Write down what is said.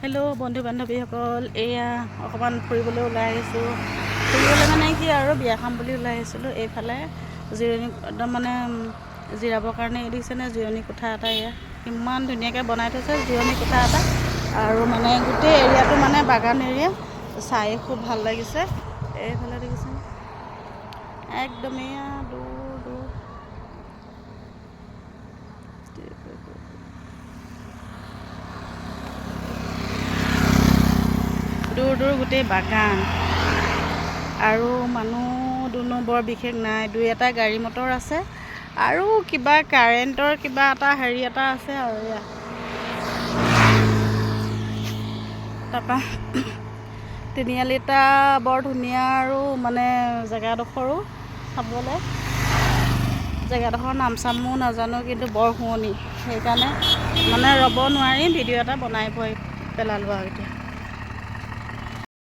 Hello বন্ধু বান্ধৱীসকল। এয়া অকণমান ফুৰিবলৈ ওলাই আহিছোঁ। ফুৰিবলৈ মানে কি আৰু বিয়া খাম বুলি ওলাই আহিছিলোঁ। এইফালে জিৰণি একদম মানে জিৰাবৰ কাৰণে এই দেখিছেনে জিৰণি কোঠা এটা এয়া। ইমান ধুনীয়াকৈ বনাই থৈছে জিৰণি কোঠা এটা। আৰু মানে গোটেই এৰিয়াটো মানে বাগান এৰিয়া। চাই খুব ভাল লাগিছে। এইফালে দেখিছেনে? একদম এয়া দূৰ দূৰ। দূৰ গোটেই বাগান। আৰু মানুহ দুনো বৰ বিশেষ নাই দুই এটা গাড়ী মটৰ আছে। আৰু কিবা কাৰেণ্টৰ কিবা এটা হেৰি এটা আছে আৰু এয়া। তাৰপৰা তিনিআলিটা বৰ ধুনীয়া আৰু মানে জেগাডোখৰো চাবলৈ। জেগাডোখৰ নাম চামো নাজানো কিন্তু বৰ শুৱনি। সেইকাৰণে মানে ৰ'ব নোৱাৰি ভিডিঅ' এটা বনাই পেলালোঁ আৰু এতিয়া।